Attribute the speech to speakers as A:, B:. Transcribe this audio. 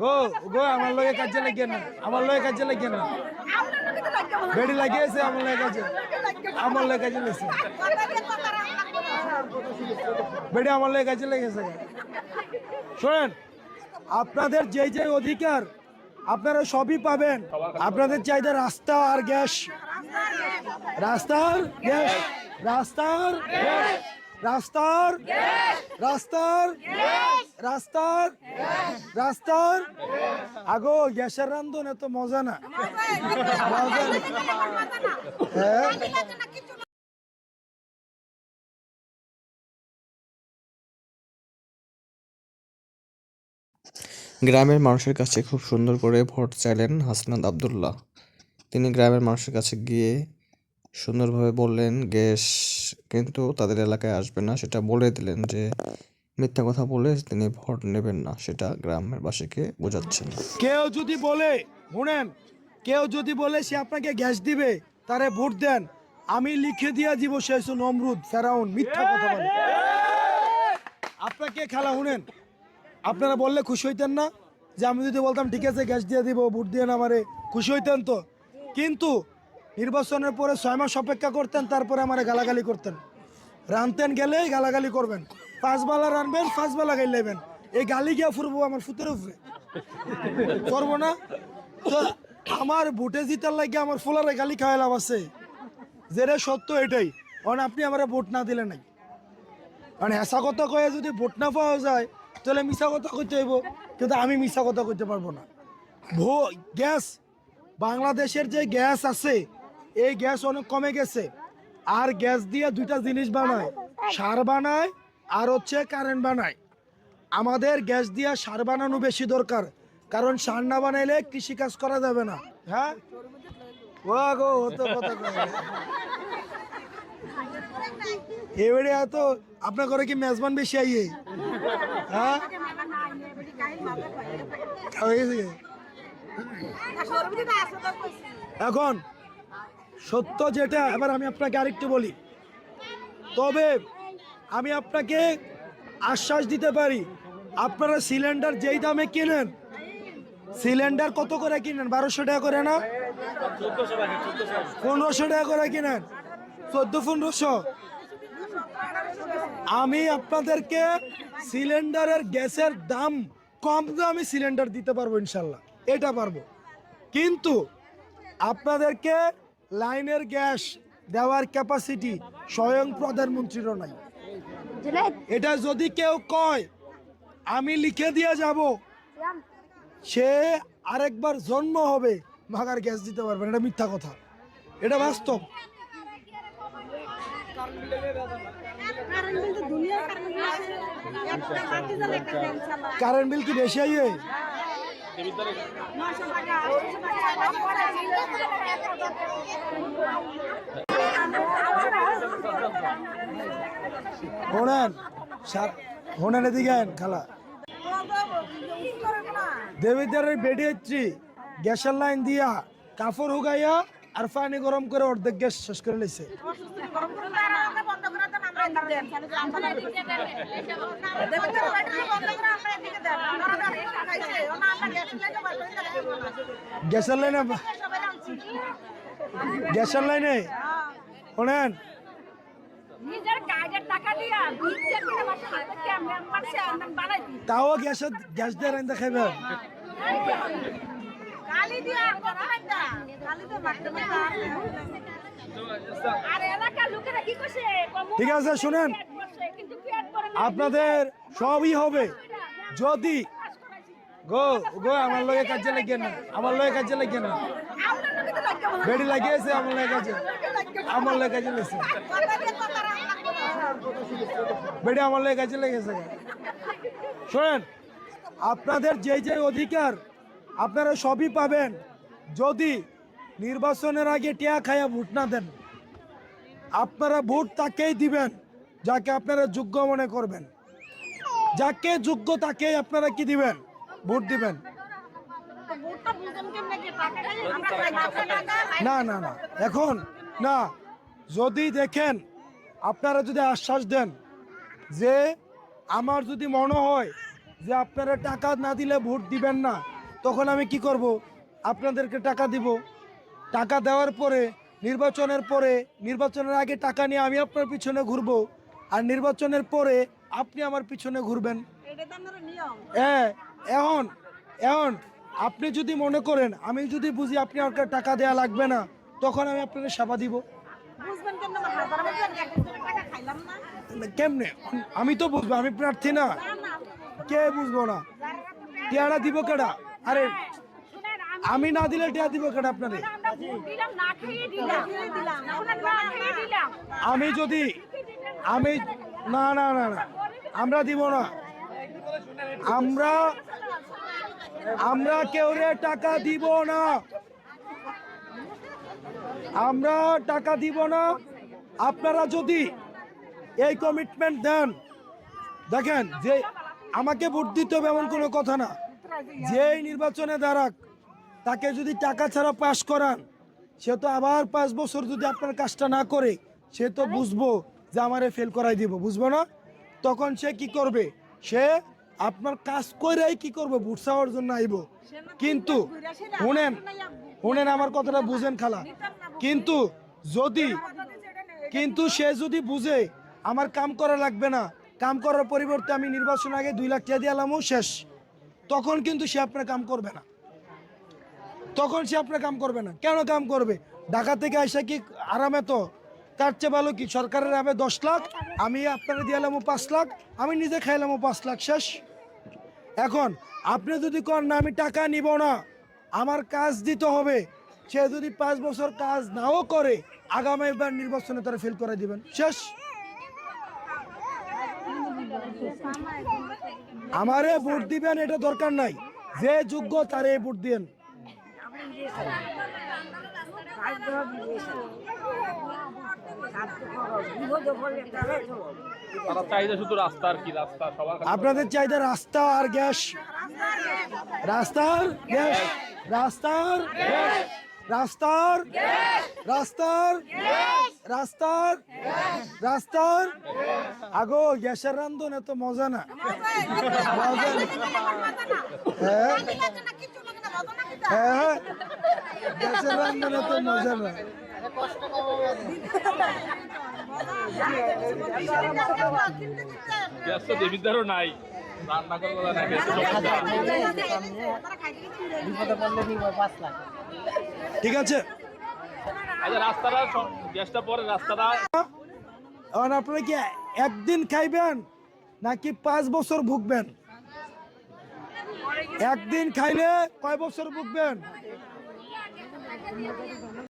A: গো গো, আমার লগে কাজে লাগিয়ে না, আমার লগে কাজে লাগিয়ে না। বেড়ি লাগিয়েছে, আমার লগে কাজে, আমার লগে কাজে লেগেছে বেড়ি আমার লগে কাজে লেগেছে শোনেন, আপনাদের যে যে অধিকার, আপনারা সবই পাবেন। আপনাদের চাহিদা রাস্তা আর গ্যাস। রাস্তার গ্যাস। রাস্তার গ্যাস। রাস্তার? রাস্তার? রাস্তার? রাস্তার? আগো, গ্যাসের রান্ধন এত মজা না। হ্যাঁ?
B: গ্রামের মানুষের কাছে খুব সুন্দর করে ভোট চাইলেন হাসনাত আবদুল্লাহ। তিনি গ্রামের মানুষের কাছে গিয়ে সুন্দরভাবে বললেন, গ্যাস কিন্তু তাদের এলাকায় আসবে না। সেটা বলে দিলেন যে, মিথ্যা কথা বলে তিনি ভোট নেবেন না। সেটা গ্রামের বাসীকে বোঝাচ্ছেন।
A: কেউ যদি বলে, শুনেন, কেউ যদি বলে সে আপনাকে গ্যাস দিবে, তারে ভোট দেন। আমি লিখে দিয়ে দিব হচ্ছে নমরুদ, ফেরাউন, মিথ্যা কথা বলে। আপনাকে খেলা, শুনেন, আপনারা বললে খুশি হইতেন না যে, আমি যদি বলতাম, ঠিক আছে, গ্যাস দিয়ে দিব, ভোট দিয়ে না আমারে। খুশি হইতেন তো। কিন্তু নির্বাচনের পরে ছয় মাস অপেক্ষা করতেন, তারপরে আমার গালাগালি করতেন। রানতেন, গেলেই গালাগালি করবেন। পাঁচ বেলা রানবেন, পাঁচ বেলা গাইলেবেন এই গালি গিয়া ফুরবো আমার ফুতের উপরে। করব না। আমার ভোটে জিতার লাগে আমার ফুলারে গালি খাওয়া লাভ আছে। যেটা সত্য এটাই। কারণ আপনি আমার ভোট না দিলে নাই। কারণ হেসা কথা কয়ে যদি ভোট না পাওয়া যায়, তাহলে মিশা কথা কইতে হইব। কিন্তু আমি মিশা কথা কইতে পারব না। ভো গ্যাস। বাংলাদেশের যে গ্যাস আছে এই গ্যাস অনেক কমে গেছে। আর গ্যাস দিয়ে দুইটা জিনিস বানায়। সার বানায় আর হচ্ছে কারেন্ট বানায়। আমাদের গ্যাস দিয়ে সার বানানো বেশি দরকার। কারণ সার না বানাইলে কৃষিকাজ করা যাবে না। হ্যাঁ? ও আপনার কি বেশি হ্যাঁ? এখন? সত্য যেটা, এবার আমি আপনাকে আরেকটু বলি। তবে আমি আপনাকে আশ্বাস দিতে পারি, আপনারা সিলিন্ডার যেই দামে কিনেন, সিলিন্ডার কত করে কিনেন? বারোশো টাকা করে না? পনেরোশো টাকা করে কিনেন। চোদ্দ, পনেরোশো? আমি আপনাদেরকে সিলিন্ডারের গ্যাসের দাম কম দামে সিলিন্ডার দিতে পারব ইনশাল্লাহ। এটা পারব। কিন্তু আপনাদেরকে লাইনের গ্যাস দেওয়ার ক্যাপাসিটি স্বয়ং প্রধানমন্ত্রীরও নাই। এটা যদি কেউ কয় আমি লিখে দিয়ে যাব। সে আরেকবার জন্ম হবে মাগার গ্যাস দিতে পারবে না এটা মিথ্যা কথা। এটা বাস্তব। কারেন্ট বিল কি বেশি আইয়ে? হোনেন হোনেন এদিকে খালা। দেবিদ্বারের বেডি হচ্ছি। গ্যাসের লাইন দিয়া কাপড় হুগাইয়া আর পানি গরম করে অর্ধেক গ্যাস শেষ করে নিছে গ্যাসের লাইনে গ্যাসের লাইনে শোনেন তাও গ্যাসের গ্যাস দিয়ে রান্না খাইবে? ঠিক আছে, শুনেন। আপনাদের সবই হবে। যদি গো গো, আমার লগে কাজে লাগিয়ে না। আমার লগে কাজে লাগিয়ে না। বেড়ি লাগিয়েছে, আমার লগে কাজে আমার লগে কাজে লেগেছে বেড়ি আমার লগে কাজে লেগেছে শোনেন, আপনাদের যে যে অধিকার, আপনারা সবই পাবেন। যদি নির্বাচনের আগে টিয়া খায়া ভোট না দেন, আপনারা ভোট তাকেই দিবেন, যাকে আপনারা যোগ্য মনে করবেন। যাকে যোগ্য তাকেই আপনারা কি দিবেন? ভোট দিবেন। না না না। এখন না। যদি দেখেন আপনারা যদি আশ্বাস দেন যে আমার যদি মনে হয় যে আপনারা টাকা না দিলে ভোট দিবেন না তখন আমি কি করব? আপনাদেরকে টাকা দিব। টাকা দেওয়ার পরে নির্বাচনের পরে নির্বাচনের আগে টাকা নিয়ে আমি আপনার পিছনে ঘুরবো। আর নির্বাচনের পরে আপনি আমার পিছনে ঘুরবেন। হ্যাঁ এখন এখন আপনি যদি মনে করেন আমি যদি বুঝি আপনি আমাকে টাকা দেওয়া লাগবে না তখন আমি আপনাকে সেবা দিব।
C: বুঝবেন কেন আমার হাজার বছর একজনের টাকা খাইলাম না।
A: কেমনে? আমি তো বুঝব আমি প্রার্থী না। কে বুঝব না? টিয়াটা দিব কেডা? আরে
C: আমি
A: না দিলে টিয়া দিব কেডা আপনারে
C: আমরা ভোট দিলাম না খেয়ে দিলাম। দিলাম। এখন না খেয়ে দিলাম।
A: আমি যদি আমি না না না না আমরা দিব না। আমরা আমরা কেউ টাকা দিব না। আমরা টাকা দিব না। আপনারা যদি এই কমিটমেন্ট দেন, দেখেন যে আমাকে ভোট দিতে হবে এমন কোনো কথা না। যেই নির্বাচনে দাঁড়াক, তাকে যদি টাকা ছাড়া পাশ করান, সে তো আবার পাঁচ বছর যদি আপনার কাজটা না করে, সে তো বুঝব যে আমারে ফেল করাই দিব, বুঝব না? তখন সে কি করবে? সে আপনার কাজ করেই কি করব? ভোট চাওয়ার জন্য আইব। কিন্তু শুনেন শুনেন আমার কথাটা বুঝেন খালা। কিন্তু যদি কিন্তু সে যদি বুঝে আমার কাম করা লাগবে না। কাম করার পরিবর্তে আমি নির্বাচন আগে দুই লাখ টাকা দিয়ে আলামও শেষ। তখন কিন্তু সে আপনার কাম করবে না। তখন সে আপনার কাম করবে না। কেন কাম করবে? ঢাকা থেকে আসা কি আরামে তো তার চেয়ে ভালো কি? সরকারের আবে দশ লাখ আমি আপনারা দিয়ে এলামও পাঁচ লাখ আমি নিজে খাইলামও পাঁচ লাখ শেষ। এখন আপনি যদি কন না, আমি টাকা নিব না, আমার কাজ দিতে হবে। সে যদি পাঁচ বছর কাজ নাও করে আগামীবার নির্বাচনে তারা ফেল করে দিবেন। শেষ। আমারে ভোট দিবেন, এটা দরকার নাই। যে যোগ্য তারে ভোট দিবেন আপনাদের চাহিদা রাস্তা আর গ্যাস। রাস্তার গ্যাস। রাস্তার রাস্তার রাস্তার রাস্তার রাস্তার আগো, গ্যাসের রান্ধন এত মজা না। হ্যাঁ। হ্যাঁ। গ্যাসের রান্ধন এত মজা না।
D: নাই। রান্না
A: ঠিক আছে।
D: আচ্ছা রাস্তাটা গ্যাসটা পরে রাস্তাটা।
A: এখন আপনারা কি একদিন খাইবেন নাকি পাঁচ বছর ভুগবেন? একদিন খাইলে কয় বছর ভুগবেন?